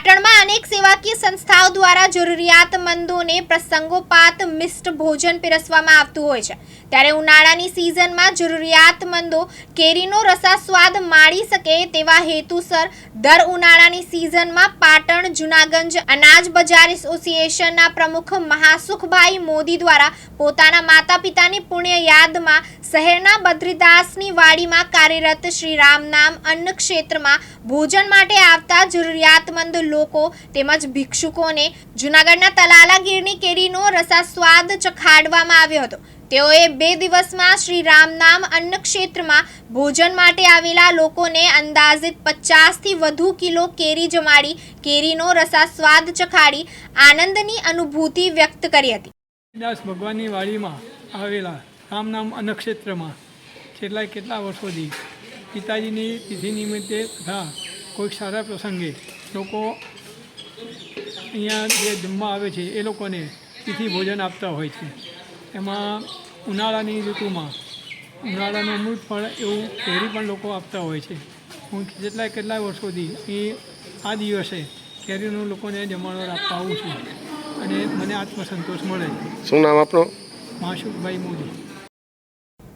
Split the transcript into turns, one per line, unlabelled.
પાટણમાં અનેક સેવાકીય સંસ્થાઓ દ્વારા જરૂરિયાતમંદોને પ્રસંગોપાત મિષ્ટ ભોજન પીરસવામાં આવતું હોય છે. ત્યારે ઉનાળાની સિઝનમાં જરૂરિયાતમંદો કેરીનો રસાસ્વાદ માણી શકે તેવા હેતુસર દર ઉનાળાની સિઝનમાં પાટણ, જુનાગંજ અનાજ બજાર એસોસિએશનના પ્રમુખ મહાસુખભાઈ મોદી દ્વારા પોતાના માતા પિતાની પુણ્ય યાદમાં શહેરના બદ્રીદાસની વાડીમાં કાર્યરત શ્રી રામનામ અન્ન ક્ષેત્રમાં ભોજન માટે આવતા જરૂરિયાતમંદ લોકો તેમજ ભિક્ષુકોને જૂનાગઢના તલાલા ગીરની કેરીનો રસાસ્વાદ ચખાડવામાં આવ્યો હતો. તેઓએ બે દિવસમાં શ્રી રામનામ અન્ન ક્ષેત્રમાં ભોજન માટે આવેલા લોકોને અંદાજિત પચાસથી વધુ કિલો કેરી જમાડી, કેરીનો રસાસ્વાદ ચખાડી આનંદની અનુભૂતિ વ્યક્ત કરી હતી.
ભગવાનની વાડીમાં આવેલા રામનામ અન્નક્ષેત્રમાં છેલ્લા કેટલા વર્ષોથી પિતાજીની તિથિ નિમિત્તે તથા કોઈક સારા પ્રસંગે લોકો અહીંયા જે જમવા આવે છે એ લોકોને તિથિ ભોજન આપતા હોય છે. એમાં ઉનાળાની ઋતુમાં ઉનાળાનું અમૃત પણ એવું કેરી પણ લોકો આપતા હોય છે. હું જેટલા કેટલાય વર્ષોથી એ આ દિવસે કેરીનું લોકોને જમણવાર આપવા આવું છું અને મને આત્મસંતોષ મળે. છે
શું નામ આપણું
માશુકભાઈ મોદી.